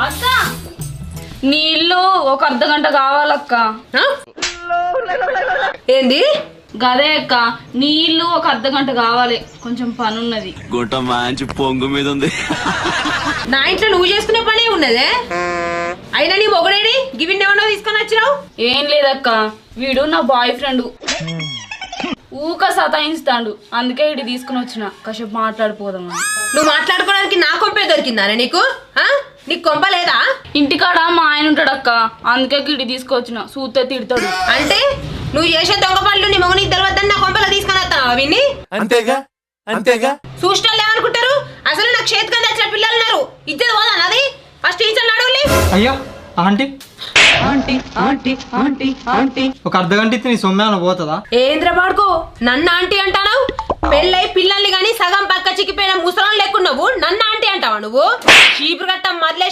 అక్క నీళ్ళు ఒక అర్ధ గంట కావాలక్క? ఏంది? గదే అక్క నీళ్ళు ఒక అర్ధ గంట కావాలి. కొంచెం పని ఉన్నది గుంట మంచి పొంగు మీద ఉంది. నా ఇంట్లో నువ్వు చేసుకునే పనే ఉన్నదే. అయినా నీ మొగడేడి? గివిన్ ఏమన్నా తీసుకొని వచ్చినావు? ఏం లేదక్క వీడు నా బాయ్ ఫ్రెండ్. ఊక సతాయిస్తాడు. అందుకే ఇటు తీసుకుని వచ్చిన. కాసేపు మాట్లాడిపోదాం. నువ్వు మాట్లాడుకోవడానికి నా కొంపే దొరికిందానే నీకు? నీకు కొంప లేదా? ఇంటికాడ మా ఆయన ఉంటాడు అక్క అందుకే ఇటు తీసుకొచ్చిన. సూతే తిడతాడు. అంటే నువ్వు చేసే దొంగ పనులు నీ మొగనికి తెలియద్దని నా కొంపలో తీసుకొని వస్తావా విన్ని? అంతేగా? అంతేగా? చూసినోళ్ళు ఏమనుకుంటారు అసలు నాకు చేతికి నచ్చిన పిల్లలు ఉన్నారు. ఇద్దరు పోదా నాది. ఫస్ట్ టీచర్ అడవులే. అయ్యో ఆంటీ. ఒక అర్ధ గంట ఇస్తే నీ సొమ్మే ఏమైనా పోతుందా? ఏంద్ర పాడుకో నన్ను ఆంటీ అంటావు పెళ్ళై పిల్లల్ని గాని సగం పక్క చిక్కిపోయిన ముసలం నువ్వు నన్ను ఆంటీ అంటావా నువ్వు? చీపురు కట్టం మరలే